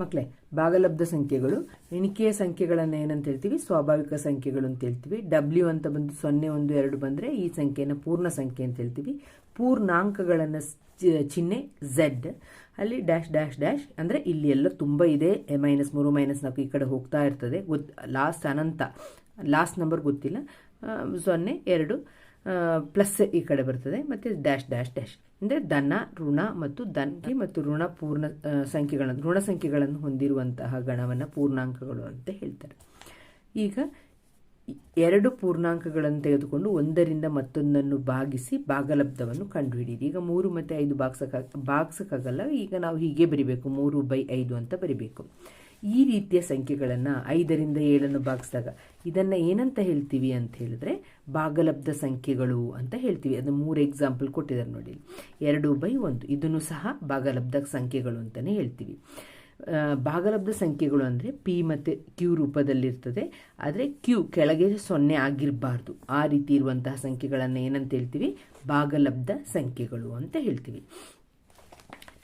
ಮಕ್ಕಳೇ ಭಾಗಲಬ್ಧ ಸಂಖ್ಯೆಗಳು, ಎಣಿಕೆಯ ಸಂಖ್ಯೆಗಳನ್ನು ಏನಂತ ಹೇಳ್ತೀವಿ? ಸ್ವಾಭಾವಿಕ ಸಂಖ್ಯೆಗಳು ಅಂತ ಹೇಳ್ತೀವಿ. ಡಬ್ಲ್ಯೂ ಅಂತ ಬಂದು ಸೊನ್ನೆ, ಒಂದು, ಎರಡು ಬಂದರೆ ಈ ಸಂಖ್ಯೆಯನ್ನು ಪೂರ್ಣ ಸಂಖ್ಯೆ ಅಂತ ಹೇಳ್ತೀವಿ. ಪೂರ್ಣಾಂಕಗಳನ್ನು ಚಿಹ್ನೆ ಝೆಡ್ ಅಲ್ಲಿ ಡ್ಯಾಶ್ ಡ್ಯಾಶ್ ಡ್ಯಾಶ್ ಅಂದರೆ ಇಲ್ಲಿ ಎಲ್ಲ ತುಂಬ ಇದೆ. ಮೈನಸ್ ಮೂರು ಮೈನಸ್ ನಾಲ್ಕು ಈ ಕಡೆ ಹೋಗ್ತಾ ಇರ್ತದೆ. ಗೊತ್ತು ಲಾಸ್ಟ್ ಅನಂತ ಲಾಸ್ಟ್ ನಂಬರ್ ಗೊತ್ತಿಲ್ಲ. ಸೊನ್ನೆ, ಎರಡು ಪ್ಲಸ್ ಈ ಕಡೆ ಬರ್ತದೆ, ಮತ್ತು ಡ್ಯಾಶ್ ಡ್ಯಾಶ್ ಡ್ಯಾಶ್ ಅಂದರೆ ಧನ, ಋಣ ಮತ್ತು ಧನ್ಗೆ ಮತ್ತು ಋಣ ಪೂರ್ಣ ಸಂಖ್ಯೆಗಳನ್ನು, ಋಣ ಸಂಖ್ಯೆಗಳನ್ನು ಹೊಂದಿರುವಂತಹ ಗಣವನ್ನು ಪೂರ್ಣಾಂಕಗಳು ಅಂತ ಹೇಳ್ತಾರೆ. ಈಗ ಎರಡು ಪೂರ್ಣಾಂಕಗಳನ್ನು ತೆಗೆದುಕೊಂಡು ಒಂದರಿಂದ ಮತ್ತೊಂದನ್ನು ಭಾಗಿಸಿ ಭಾಗಲಬ್ಧವನ್ನು ಕಂಡುಹಿಡಿಯಿರಿ. ಈಗ ಮೂರು ಮತ್ತು ಐದು ಭಾಗ್ಸಕ್ಕ ಭಾಗ್ಸಕ್ಕಾಗಲ್ಲ ಈಗ ನಾವು ಹೀಗೆ ಬರಿಬೇಕು, ಮೂರು ಬೈ ಐದು ಅಂತ ಬರಿಬೇಕು. ಈ ರೀತಿಯ ಸಂಖ್ಯೆಗಳನ್ನು ಐದರಿಂದ ಏಳನ್ನು ಭಾಗಿಸಿದಾಗ ಇದನ್ನು ಏನಂತ ಹೇಳ್ತೀವಿ ಅಂತ ಹೇಳಿದ್ರೆ ಭಾಗಲಬ್ಧ ಸಂಖ್ಯೆಗಳು ಅಂತ ಹೇಳ್ತೀವಿ. ಅದು ಮೂರು ಎಕ್ಸಾಂಪಲ್ ಕೊಟ್ಟಿದ್ದಾರೆ ನೋಡಿ ಎರಡು ಬೈ ಒಂದು. ಇದನ್ನು ಸಹ ಭಾಗಲಬ್ಧ ಸಂಖ್ಯೆಗಳು ಅಂತಲೇ ಹೇಳ್ತೀವಿ. ಭಾಗಲಬ್ಧ ಸಂಖ್ಯೆಗಳು ಅಂದರೆ ಪಿ ಮತ್ತು ಕ್ಯೂ ರೂಪದಲ್ಲಿರ್ತದೆ. ಆದರೆ ಕ್ಯೂ ಕೆಳಗೆ ಸೊನ್ನೆ ಆಗಿರಬಾರ್ದು. ಆ ರೀತಿ ಇರುವಂತಹ ಸಂಖ್ಯೆಗಳನ್ನು ಏನಂತ ಹೇಳ್ತೀವಿ? ಭಾಗಲಬ್ಧ ಸಂಖ್ಯೆಗಳು ಅಂತ ಹೇಳ್ತೀವಿ.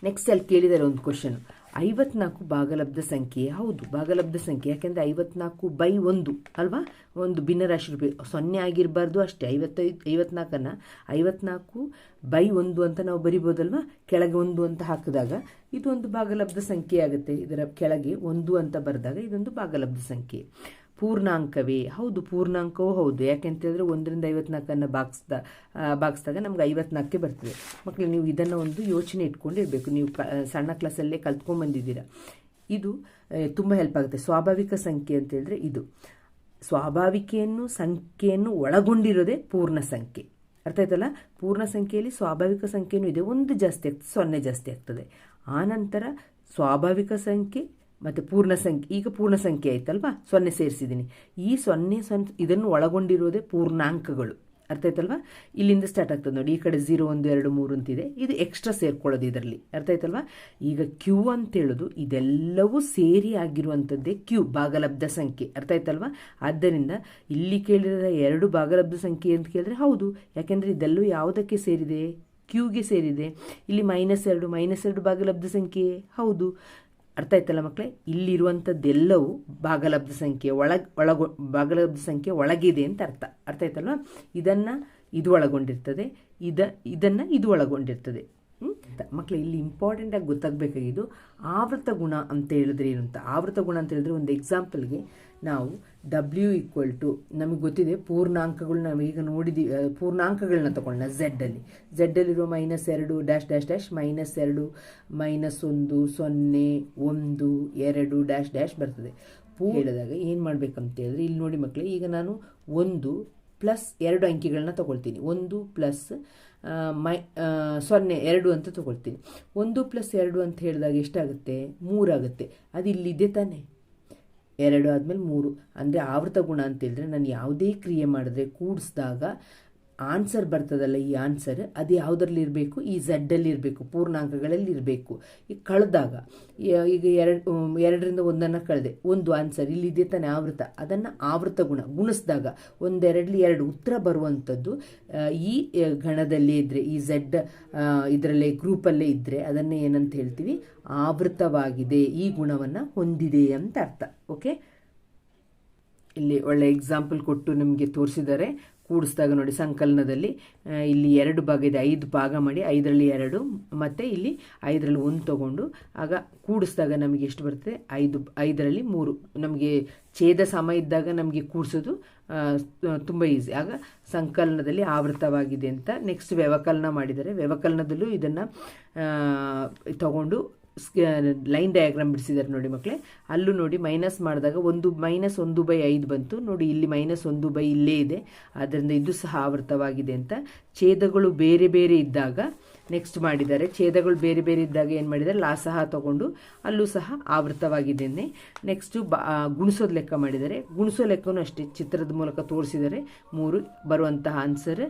ನೆಕ್ಸ್ಟ್ ಅಲ್ಲಿ ಕೇಳಿದರೆ ಒಂದು ಕ್ವಶನ್ ಐವತ್ನಾಲ್ಕು ಭಾಗಲಬ್ಧ ಸಂಖ್ಯೆ ಹೌದು ಭಾಗಲಬ್ಧ ಸಂಖ್ಯೆ. ಯಾಕೆಂದರೆ ಐವತ್ನಾಲ್ಕು ಬೈ ಒಂದು, ಅಲ್ವಾ? ಒಂದು ಭಿನ್ನರಾಶಿ ರೂಪಾಯಿ ಸೊನ್ನೆ ಆಗಿರಬಾರ್ದು ಅಷ್ಟೇ. ಐವತ್ತೈದು ಐವತ್ನಾಲ್ಕನ್ನು ಐವತ್ನಾಲ್ಕು ಬೈ ಒಂದು ಅಂತ ನಾವು ಬರಿಬೋದಲ್ವಾ? ಕೆಳಗೆ ಒಂದು ಅಂತ ಹಾಕಿದಾಗ ಇದು ಒಂದು ಭಾಗಲಬ್ಧ ಸಂಖ್ಯೆ ಆಗುತ್ತೆ. ಇದರ ಕೆಳಗೆ ಒಂದು ಅಂತ ಬರೆದಾಗ ಇದೊಂದು ಭಾಗಲಬ್ಧ ಸಂಖ್ಯೆ. ಪೂರ್ಣಾಂಕವೇ? ಹೌದು, ಪೂರ್ಣಾಂಕವೂ ಹೌದು. ಯಾಕೆಂತ ಹೇಳಿದ್ರೆ ಒಂದರಿಂದ ಐವತ್ನಾಲ್ಕನ್ನು ಬಾಗಿಸ್ದ ಬಾಗಿಸಿದಾಗ ನಮ್ಗೆ ಐವತ್ನಾಲ್ಕೇ ಬರ್ತದೆ. ಮಕ್ಕಳು ನೀವು ಇದನ್ನು ಒಂದು ಯೋಚನೆ ಇಟ್ಕೊಂಡಿರಬೇಕು. ನೀವು ಸಣ್ಣ ಕ್ಲಾಸಲ್ಲೇ ಕಲ್ತ್ಕೊಂಡ್ಬಂದಿದ್ದೀರಾ ಇದು ತುಂಬ ಹೆಲ್ಪ್ ಆಗುತ್ತೆ. ಸ್ವಾಭಾವಿಕ ಸಂಖ್ಯೆ ಅಂತ ಹೇಳಿದ್ರೆ ಇದು. ಸ್ವಾಭಾವಿಕೆಯನ್ನು, ಸಂಖ್ಯೆಯನ್ನು ಒಳಗೊಂಡಿರೋದೇ ಪೂರ್ಣ ಸಂಖ್ಯೆ. ಅರ್ಥ ಆಯ್ತಲ್ಲ? ಪೂರ್ಣ ಸಂಖ್ಯೆಯಲ್ಲಿ ಸ್ವಾಭಾವಿಕ ಸಂಖ್ಯೆಯೂ ಇದೆ. ಒಂದು ಜಾಸ್ತಿ ಆಗ್ತದೆ, ಸೊನ್ನೆ ಜಾಸ್ತಿ ಆಗ್ತದೆ. ಆನಂತರ ಸ್ವಾಭಾವಿಕ ಸಂಖ್ಯೆ ಮತ್ತು ಪೂರ್ಣ ಸಂಖ್ಯೆ, ಈಗ ಪೂರ್ಣ ಸಂಖ್ಯೆ ಆಯ್ತಲ್ವಾ? ಸೊನ್ನೆ ಸೇರಿಸಿದ್ದೀನಿ. ಈ ಸೊನ್ನೆ ಸೊನ್, ಇದನ್ನು ಒಳಗೊಂಡಿರೋದೇ ಪೂರ್ಣಾಂಕಗಳು. ಅರ್ಥ ಆಯ್ತಲ್ವಾ? ಇಲ್ಲಿಂದ ಸ್ಟಾರ್ಟ್ ಆಗ್ತದೆ ನೋಡಿ, ಈ ಕಡೆ ಝೀರೋ ಒಂದು ಎರಡು ಮೂರು ಅಂತಿದೆ. ಇದು ಎಕ್ಸ್ಟ್ರಾ ಸೇರ್ಕೊಳ್ಳೋದು ಇದರಲ್ಲಿ. ಅರ್ಥ ಆಯ್ತಲ್ವಾ? ಈಗ ಕ್ಯೂ ಅಂತ ಹೇಳೋದು ಇದೆಲ್ಲವೂ ಸೇರಿ ಆಗಿರುವಂಥದ್ದೇ ಕ್ಯೂ ಭಾಗಲಬ್ಧ ಸಂಖ್ಯೆ. ಅರ್ಥ ಆಯ್ತಲ್ವಾ? ಆದ್ದರಿಂದ ಇಲ್ಲಿ ಕೇಳಿರೋ ಎರಡು ಭಾಗಲಬ್ಧ ಸಂಖ್ಯೆ ಅಂತ ಕೇಳಿದ್ರೆ ಹೌದು. ಯಾಕೆಂದರೆ ಇದೆಲ್ಲೂ ಯಾವುದಕ್ಕೆ ಸೇರಿದೆ? ಕ್ಯೂಗೆ ಸೇರಿದೆ. ಇಲ್ಲಿ ಮೈನಸ್ ಎರಡು ಮೈನಸ್ ಎರಡು ಭಾಗಲಬ್ಧ ಸಂಖ್ಯೆ. ಹೌದು. ಅರ್ಥ ಆಯ್ತಲ್ಲ ಮಕ್ಕಳೇ ಇಲ್ಲಿರುವಂಥದ್ದೆಲ್ಲವೂ ಭಾಗಲಬ್ಧ ಸಂಖ್ಯೆ ಒಳಗ್, ಒಳಗೊ ಭಾಗಲಬ್ಧ ಸಂಖ್ಯೆ ಒಳಗಿದೆ ಅಂತ ಅರ್ಥ. ಅರ್ಥ ಆಯ್ತಲ್ವ? ಇದನ್ನು ಇದು ಒಳಗೊಂಡಿರ್ತದೆ, ಇದ, ಇದನ್ನು ಇದು ಒಳಗೊಂಡಿರ್ತದೆ? ಮಕ್ಕಳು ಇಲ್ಲಿ ಇಂಪಾರ್ಟೆಂಟ್ ಆಗಿ ಗೊತ್ತಾಗಬೇಕಾಗಿದ್ದು ಆವೃತ ಗುಣ ಅಂತ ಹೇಳಿದ್ರೆ ಏನು ಅಂತ ಆವೃತ ಗುಣ ಅಂತ ಹೇಳಿದ್ರೆ ಒಂದು ಎಕ್ಸಾಂಪಲ್ಗೆ ನಾವು ಡಬ್ಲ್ಯೂ ಈಕ್ವಲ್ ಟು ನಮಗೆ ಗೊತ್ತಿದೆ ಪೂರ್ಣಾಂಕಗಳು ನಾವು ಈಗ ನೋಡಿದ್ದೀವಿ ಪೂರ್ಣಾಂಕಗಳನ್ನ ತಗೊಳ್ಳೋಣ ಝೆಡ್ಡಲ್ಲಿ ಝೆಡ್ಡಲ್ಲಿರೋ ಮೈನಸ್ ಎರಡು ಡ್ಯಾಶ್ ಡ್ಯಾಶ್ ಡ್ಯಾಶ್ ಮೈನಸ್ ಎರಡು ಮೈನಸ್ ಒಂದು, ಸೊನ್ನೆ, ಒಂದು, ಎರಡು ಡ್ಯಾಶ್ ಡ್ಯಾಶ್ ಬರ್ತದೆ. ಪೂ ಹೇಳಿದಾಗ ಏನು ಮಾಡ್ಬೇಕಂತ ಹೇಳಿದ್ರೆ ಇಲ್ಲಿ ನೋಡಿ ಮಕ್ಕಳೇ ಈಗ ನಾನು ಒಂದು ಪ್ಲಸ್ ಎರಡು ಅಂಕಿಗಳನ್ನ ತಗೊಳ್ತೀನಿ. ಒಂದು ಪ್ಲಸ್ ಮೈ ಸೊನ್ನೆ, ಎರಡು ಅಂತ ತಗೊಳ್ತೀನಿ. ಒಂದು ಪ್ಲಸ್ ಎರಡು ಅಂತ ಹೇಳಿದಾಗ ಎಷ್ಟಾಗುತ್ತೆ? ಮೂರಾಗುತ್ತೆ ಅದು ಇಲ್ಲಿದೆ ತಾನೆ. ಎರಡು ಆದಮೇಲೆ ಮೂರು. ಅಂದರೆ ಆವೃತ ಗುಣ ಅಂತ ಹೇಳಿದ್ರೆ ನಾನು ಯಾವುದೇ ಕ್ರಿಯೆ ಮಾಡಿದ್ರೆ ಕೂಡಿಸಿದಾಗ ಆನ್ಸರ್ ಬರ್ತದಲ್ಲ ಈ ಆನ್ಸರ್, ಅದು ಯಾವುದರಲ್ಲಿ ಇರಬೇಕು ಈ ಝಡ್ಡಲ್ಲಿ ಇರಬೇಕು ಪೂರ್ಣಾಂಕಗಳಲ್ಲಿ ಇರಬೇಕು ಈಗ ಕಳೆದಾಗ ಈಗ ಎರಡು ಎರಡರಿಂದ ಒಂದನ್ನು ಕಳೆದೆ. ಒಂದು ಆನ್ಸರ್ ಇಲ್ಲಿದೆ ತಾನೇ ಆವೃತ. ಅದನ್ನು ಆವೃತ ಗುಣ, ಗುಣಿಸಿದಾಗ ಒಂದೆರಡಲಿ ಎರಡು ಉತ್ತರ ಬರುವಂಥದ್ದು ಈ ಗಣದಲ್ಲೇ ಇದ್ದರೆ ಈ ಝಡ್ ಇದರಲ್ಲೇ, ಗ್ರೂಪಲ್ಲೇ ಇದ್ದರೆ ಅದನ್ನೇ ಏನಂತ ಹೇಳ್ತೀವಿ? ಆವೃತವಾಗಿದೆ. ಈ ಗುಣವನ್ನು ಹೊಂದಿದೆ ಅಂತ ಅರ್ಥ. ಓಕೆ? ಇಲ್ಲಿ ಒಳ್ಳೆ ಎಕ್ಸಾಂಪಲ್ ಕೊಟ್ಟು ನಿಮಗೆ ತೋರಿಸಿದ್ದಾರೆ. ಕೂಡಿಸಿದಾಗ ನೋಡಿ ಸಂಕಲನದಲ್ಲಿ ಇಲ್ಲಿ ಎರಡು ಭಾಗ ಇದೆ ಐದು ಭಾಗ ಮಾಡಿ, ಐದರಲ್ಲಿ ಎರಡು, ಮತ್ತು ಇಲ್ಲಿ ಐದರಲ್ಲಿ ಒಂದು ತಗೊಂಡು, ಆಗ ಕೂಡಿಸಿದಾಗ ನಮಗೆ ಎಷ್ಟು ಬರ್ತದೆ? ಐದು, ಐದರಲ್ಲಿ ಮೂರು. ನಮಗೆ ಛೇದ ಸಮ ಇದ್ದಾಗ ನಮಗೆ ಕೂಡಿಸೋದು ತುಂಬ ಈಸಿ ಆಗ ಸಂಕಲನದಲ್ಲಿ ಆವೃತವಾಗಿದೆ ಅಂತ ನೆಕ್ಸ್ಟ್ ವ್ಯವಕಲನ ಮಾಡಿದ್ದಾರೆ. ವ್ಯವಕಲನದಲ್ಲೂ ಇದನ್ನು ತಗೊಂಡು ಲೈನ್ ಡಯಾಗ್ರಾಮ್ ಬಿಡಿಸಿದ್ದಾರೆ ನೋಡಿ ಮಕ್ಕಳೇ ಅಲ್ಲೂ ನೋಡಿ ಮೈನಸ್ ಮಾಡಿದಾಗ ಒಂದು ಮೈನಸ್ ಒಂದು ಬೈ ಐದು ಬಂತು. ನೋಡಿ ಇಲ್ಲಿ ಮೈನಸ್ ಒಂದು ಬೈ ಇಲ್ಲೇ ಇದೆ. ಆದ್ದರಿಂದ ಇದು ಸಹ ಆವೃತವಾಗಿದೆ ಅಂತ. ಛೇದಗಳು ಬೇರೆ ಬೇರೆ ಇದ್ದಾಗ ನೆಕ್ಸ್ಟ್ ಮಾಡಿದ್ದಾರೆ. ಛೇದಗಳು ಬೇರೆ ಬೇರೆ ಇದ್ದಾಗ ಏನು ಮಾಡಿದ್ದಾರೆ? ಲಾ ಸಹ ತಗೊಂಡು ಅಲ್ಲೂ ಸಹ ಆವೃತವಾಗಿದ್ದೇನೆ ನೆಕ್ಸ್ಟು ಬ ಗುಣಿಸೋದು ಲೆಕ್ಕ ಮಾಡಿದ್ದಾರೆ. ಗುಣಿಸೋ ಲೆಕ್ಕನೂ ಅಷ್ಟೇ ಚಿತ್ರದ ಮೂಲಕ ತೋರಿಸಿದರೆ ಮೂರು ಬರುವಂತಹ ಆನ್ಸರ್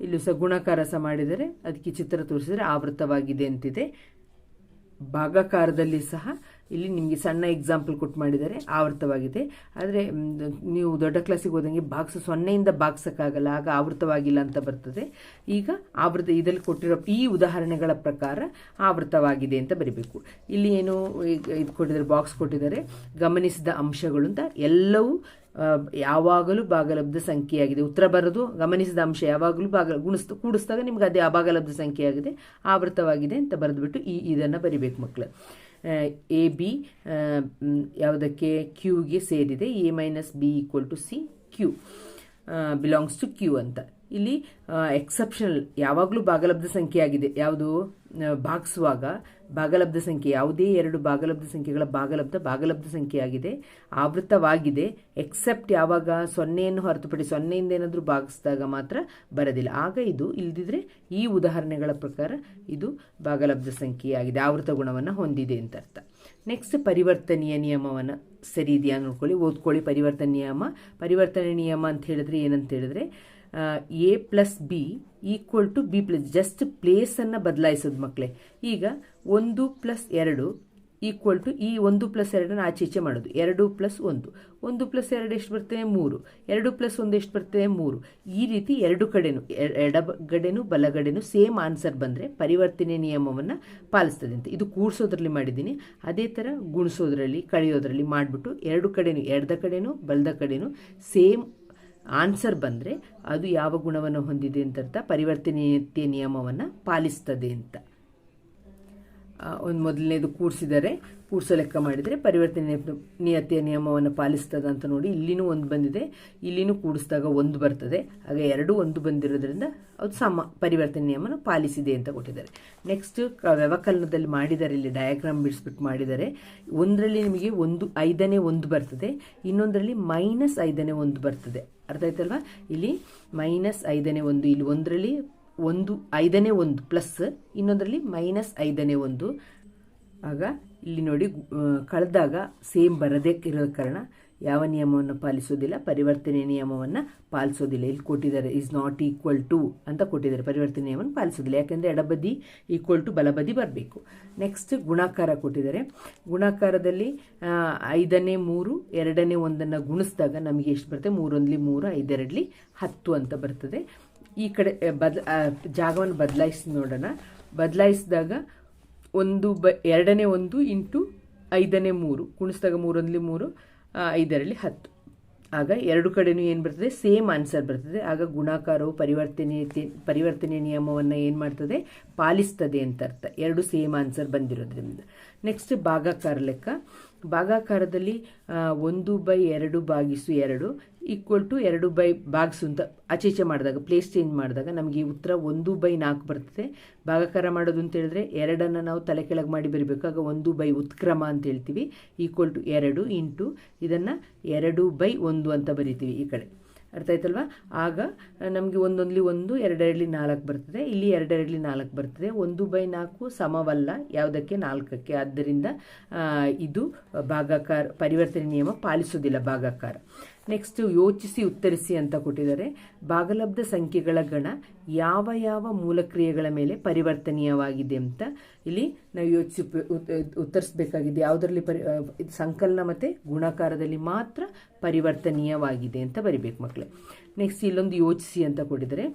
ಇಲ್ಲೂ ಸಹ ಗುಣಕಾರ ಸಹ ಮಾಡಿದರೆ ಅದಕ್ಕೆ ಚಿತ್ರ ತೋರಿಸಿದರೆ ಆವೃತವಾಗಿದೆ ಅಂತಿದೆ. ಭಾಗಾಕಾರದಲ್ಲಿ ಸಹ ಇಲ್ಲಿ ನಿಮಗೆ ಸಣ್ಣ ಎಕ್ಸಾಂಪಲ್ ಕೊಟ್ಟು ಮಾಡಿದರೆ ಆವೃತವಾಗಿದೆ ಆದರೆ ನೀವು ದೊಡ್ಡ ಕ್ಲಾಸಿಗೆ ಹೋದಂಗೆ ಬಾಕ್ಸ್ ಸೊನ್ನೆಯಿಂದ ಬಾಗ್ಸೋಕ್ಕಾಗಲ್ಲ ಆಗ ಆವೃತವಾಗಿಲ್ಲ ಅಂತ ಬರ್ತದೆ. ಈಗ ಆವೃತ ಇದರಲ್ಲಿ ಕೊಟ್ಟಿರೋ ಈ ಉದಾಹರಣೆಗಳ ಪ್ರಕಾರ ಆವೃತವಾಗಿದೆ ಅಂತ ಬರಿಬೇಕು. ಇಲ್ಲಿ ಏನು ಇದು ಕೊಟ್ಟಿದ್ದಾರೆ ಬಾಕ್ಸ್ ಕೊಟ್ಟಿದ್ದಾರೆ. ಗಮನಿಸಿದ ಅಂಶಗಳು ಅಂತ, ಎಲ್ಲವೂ ಯಾವಾಗಲೂ ಭಾಗಲಬ್ಧ ಸಂಖ್ಯೆಯಾಗಿದೆ. ಉತ್ತರ ಬರೋದು ಗಮನಿಸಿದ ಅಂಶ, ಯಾವಾಗಲೂ ಭಾಗ ಗುಣಿಸ್ ಕೂಡಿಸಿದಾಗ ನಿಮ್ಗೆ ಅದೇ ಅಭಾಗಲಬ್ಧ ಸಂಖ್ಯೆಯಾಗಿದೆ ಆವೃತವಾಗಿದೆ ಅಂತ ಬರೆದ್ಬಿಟ್ಟು ಈ, ಇದನ್ನು ಬರಿಬೇಕು ಮಕ್ಕಳು ಎ ಬಿ ಯಾವುದಕ್ಕೆ? ಕ್ಯೂಗೆ ಸೇರಿದೆ. A minus B equal to C Q belongs to Q ಅಂತ. ಇಲ್ಲಿ ಎಕ್ಸೆಪ್ಷನಲ್ ಯಾವಾಗಲೂ ಭಾಗಲಬ್ಧ ಸಂಖ್ಯೆ ಆಗಿದೆ ಯಾವುದು ಭಾಗಿಸುವಾಗ ಭಾಗಲಬ್ಧ ಸಂಖ್ಯೆ, ಯಾವುದೇ ಎರಡು ಭಾಗಲಬ್ಧ ಸಂಖ್ಯೆಗಳ ಭಾಗಲಬ್ಧ ಭಾಗಲಬ್ಧ ಸಂಖ್ಯೆ ಆಗಿದೆ ಆವೃತವಾಗಿದೆ ಎಕ್ಸೆಪ್ಟ್ ಯಾವಾಗ? ಸೊನ್ನೆಯನ್ನು ಹೊರತುಪಡಿಸಿ ಸೊನ್ನೆಯಿಂದ ಏನಾದರೂ ಭಾಗಿಸಿದಾಗ ಮಾತ್ರ ಬರೋದಿಲ್ಲ. ಆಗ ಇದು ಇಲ್ದಿದ್ರೆ ಈ ಉದಾಹರಣೆಗಳ ಪ್ರಕಾರ ಇದು ಭಾಗಲಬ್ಧ ಸಂಖ್ಯೆಯಾಗಿದೆ ಆವೃತ ಗುಣವನ್ನು ಹೊಂದಿದೆ ಅಂತ ಅರ್ಥ. ನೆಕ್ಸ್ಟ್ ಪರಿವರ್ತನೀಯ ನಿಯಮವನ್ನು ಸರಿ ಇದೆಯಾ ನೋಡ್ಕೊಳ್ಳಿ, ಓದ್ಕೊಳ್ಳಿ ಪರಿವರ್ತನೆ ನಿಯಮ. ಪರಿವರ್ತನೆ ನಿಯಮ ಅಂತ ಹೇಳಿದ್ರೆ ಏನಂತ ಹೇಳಿದ್ರೆ A plus B equal to B plus just ಪ್ಲೇಸನ್ನು ಬದಲಾಯಿಸೋದು ಮಕ್ಕಳೇ ಈಗ ಒಂದು ಪ್ಲಸ್ ಎರಡು ಈಕ್ವಲ್ ಟು ಈ ಒಂದು ಪ್ಲಸ್ ಎರಡನ್ನು ಆಚೆ ಈಚೆ ಮಾಡೋದು. ಎರಡು ಪ್ಲಸ್ ಒಂದು. ಒಂದು ಪ್ಲಸ್ ಎರಡು ಎಷ್ಟು ಬರ್ತದೆ? ಮೂರು. ಎರಡು ಪ್ಲಸ್ ಒಂದು ಎಷ್ಟು ಬರ್ತದೆ? ಮೂರು. ಈ ರೀತಿ ಎರಡು ಕಡೆನೂ, ಎಡಗಡೆನೂ ಬಲಗಡೆನೂ ಸೇಮ್ ಆನ್ಸರ್ ಬಂದರೆ ಪರಿವರ್ತನೆ ನಿಯಮವನ್ನು ಪಾಲಿಸ್ತದೆ ಅಂತ. ಇದು ಕೂಡಿಸೋದ್ರಲ್ಲಿ ಮಾಡಿದ್ದೀನಿ. ಅದೇ ಥರ ಗುಣಿಸೋದ್ರಲ್ಲಿ, ಕಳೆಯೋದ್ರಲ್ಲಿ ಮಾಡಿಬಿಟ್ಟು ಎರಡು ಕಡೆನೂ ಎಡದ ಕಡೆನೂ, ಬಲದ ಕಡೆನೂ ಸೇಮ್ ಆನ್ಸರ್ ಬಂದರೆ ಅದು ಯಾವ ಗುಣವನ್ನು ಹೊಂದಿದೆ ಅಂತ ಅರ್ಥ ಪರಿವರ್ತನೀಯತೆಯ ನಿಯಮವನ್ನು ಪಾಲಿಸ್ತದೆ ಅಂತ. ಒಂದು ಮೊದಲನೇದು ಕೂಡಿಸಿದರೆ ಕೂಡಿಸೋ ಲೆಕ್ಕ ಮಾಡಿದರೆ ಪರಿವರ್ತನೆ ನಿಯತಿಯ ನಿಯಮವನ್ನು ಪಾಲಿಸ್ತದ ಅಂತ ನೋಡಿ ಇಲ್ಲಿನೂ ಒಂದು ಬಂದಿದೆ. ಇಲ್ಲಿನೂ ಕೂಡಿಸಿದಾಗ ಒಂದು ಬರ್ತದೆ. ಆಗ ಎರಡೂ ಒಂದು ಬಂದಿರೋದ್ರಿಂದ ಅದು ಸಮ, ಪರಿವರ್ತನೆ ನಿಯಮನ ಪಾಲಿಸಿದೆ ಅಂತ ಕೊಟ್ಟಿದ್ದಾರೆ. ನೆಕ್ಸ್ಟ್ ವ್ಯವಕಲನದಲ್ಲಿ ಮಾಡಿದ್ದಾರೆ, ಇಲ್ಲಿ ಡಯಾಗ್ರಾಮ್ ಬಿಡಿಸ್ಬಿಟ್ಟು ಮಾಡಿದ್ದಾರೆ. ಒಂದರಲ್ಲಿ ನಿಮಗೆ ಒಂದು, ಐದನೇ ಒಂದು ಬರ್ತದೆ. ಇನ್ನೊಂದರಲ್ಲಿ ಮೈನಸ್ ಐದನೇ ಒಂದು ಬರ್ತದೆ. ಅರ್ಥ ಆಯ್ತಲ್ವಾ? ಇಲ್ಲಿ ಮೈನಸ್ ಐದನೇ ಒಂದು, ಇಲ್ಲಿ ಒಂದರಲ್ಲಿ ಒಂದು, ಐದನೇ ಒಂದು ಪ್ಲಸ್ ಇನ್ನೊಂದರಲ್ಲಿ ಮೈನಸ್ ಐದನೇ ಒಂದು. ಆಗ ಇಲ್ಲಿ ನೋಡಿ ಕಳೆದಾಗ ಸೇಮ್ ಬರದೇ ಇರೋ ಕಾರಣ ಯಾವ ನಿಯಮವನ್ನು ಪಾಲಿಸೋದಿಲ್ಲ, ಪರಿವರ್ತನೆ ನಿಯಮವನ್ನು ಪಾಲಿಸೋದಿಲ್ಲ. ಇಲ್ಲಿ ಕೊಟ್ಟಿದ್ದಾರೆ ಇಸ್ ನಾಟ್ ಈಕ್ವಲ್ ಟು ಅಂತ ಕೊಟ್ಟಿದ್ದಾರೆ, ಪರಿವರ್ತನೆ ನಿಯಮವನ್ನು ಪಾಲಿಸೋದಿಲ್ಲ. ಯಾಕೆಂದರೆ ಎಡಬದಿ ಈಕ್ವಲ್ ಟು ಬಲಬದಿ ಬರಬೇಕು. ನೆಕ್ಸ್ಟ್ ಗುಣಾಕಾರ ಕೊಟ್ಟಿದ್ದಾರೆ. ಗುಣಾಕಾರದಲ್ಲಿ ಐದನೇ ಮೂರು, ಎರಡನೇ ಒಂದನ್ನು ಗುಣಿಸಿದಾಗ ನಮಗೆ ಎಷ್ಟು ಬರುತ್ತೆ? ಮೂರೊಂದಲಿ ಮೂರು, ಐದೆರಡಲಿ ಹತ್ತು ಅಂತ ಬರ್ತದೆ. ಈ ಕಡೆ ಬದ್ ಜಾಗವನ್ನು ಬದಲಾಯಿಸಿ ನೋಡೋಣ. ಬದಲಾಯಿಸಿದಾಗ ಒಂದು ಬ, ಎರಡನೇ ಒಂದು ಇಂಟು ಐದನೇ ಮೂರು, ಕುಣಿಸಿದಾಗ ಮೂರೊಂದಲಿ ಮೂರು ಐದರಲ್ಲಿ ಹತ್ತು. ಆಗ ಎರಡು ಕಡೆಯೂ ಏನು ಬರ್ತದೆ? ಸೇಮ್ ಆನ್ಸರ್ ಬರ್ತದೆ. ಆಗ ಗುಣಾಕಾರವು ಪರಿವರ್ತನೆ ಪರಿವರ್ತನೆ ನಿಯಮವನ್ನು ಏನು ಮಾಡ್ತದೆ? ಪಾಲಿಸ್ತದೆ ಅಂತ ಅರ್ಥ. ಎರಡು ಸೇಮ್ ಆನ್ಸರ್ ಬಂದಿರೋದ್ರಿಂದ. ನೆಕ್ಸ್ಟ್ ಭಾಗಾಕಾರ ಲೆಕ್ಕ. ಭಾಗಾಕಾರದಲ್ಲಿ ಒಂದು ಬೈ ಎರಡು ಭಾಗಿಸು ಎರಡು ಈಕ್ವಲ್ ಟು ಎರಡು ಬೈ ಭಾಗಿಸು ಅಂತ ಆಚೆ ಈಚೆ ಮಾಡಿದಾಗ ಪ್ಲೇಸ್ ಚೇಂಜ್ ಮಾಡಿದಾಗ ನಮಗೆ ಈ ಉತ್ತರ ಒಂದು ಬೈ ನಾಲ್ಕು ಬರ್ತದೆ. ಭಾಗಾಕಾರ ಮಾಡೋದು ಅಂತ ಹೇಳಿದ್ರೆ ಎರಡನ್ನು ನಾವು ತಲೆ ಕೆಳಗೆ ಮಾಡಿ ಬರಬೇಕಾಗ ಒಂದು ಬೈ ಉತ್ಕ್ರಮ ಅಂತ ಹೇಳ್ತೀವಿ. ಈಕ್ವಲ್ ಟು ಎರಡು ಇಂಟು ಇದನ್ನು ಎರಡು ಬೈ ಒಂದು ಅಂತ ಬರಿತೀವಿ ಈ ಕಡೆ. ಅರ್ಥ ಆಯ್ತಲ್ವಾ? ಆಗ ನಮಗೆ ಒಂದೊಂದ್ಲಿ ಒಂದು, ಎರಡೆರಡ್ಲಿ ನಾಲ್ಕು ಬರ್ತದೆ. ಇಲ್ಲಿ ಎರಡೆರಡ್ಲಿ ನಾಲ್ಕು ಬರ್ತದೆ. ಒಂದು ಬೈ ನಾಲ್ಕು ಸಮವಲ್ಲ, ಯಾವುದಕ್ಕೆ? ನಾಲ್ಕಕ್ಕೆ. ಆದ್ದರಿಂದ ಇದು ಭಾಗಾಕಾರ, ಪರಿವರ್ತನೆ ನಿಯಮ ಪಾಲಿಸುವುದಿಲ್ಲ ಭಾಗಾಕಾರ. ನೆಕ್ಸ್ಟ್ ಯೋಚಿಸಿ ಉತ್ತರಿಸಿ ಅಂತ ಕೊಟ್ಟಿದ್ದಾರೆ. ಭಾಗಲಬ್ಧ ಸಂಖ್ಯೆಗಳ ಗಣ ಯಾವ ಯಾವ ಮೂಲಕ್ರಿಯೆಗಳ ಮೇಲೆ ಪರಿವರ್ತನೀಯವಾಗಿದೆ ಅಂತ. ಇಲ್ಲಿ ನಾವು ಯೋಚಿಸಿ ಉತ್ತರಿಸಬೇಕಾಗಿದೆ. ಯಾವುದರಲ್ಲಿ ಪರಿ ಸಂಕಲನ ಮತ್ತು ಗುಣಾಕಾರದಲ್ಲಿ ಮಾತ್ರ ಪರಿವರ್ತನೀಯವಾಗಿದೆ ಅಂತ ಬರಿಬೇಕು ಮಕ್ಕಳೇ ನೆಕ್ಸ್ಟ್ ಇಲ್ಲೊಂದು ಯೋಚಿಸಿ ಅಂತ ಕೊಟ್ಟಿದ್ದಾರೆ.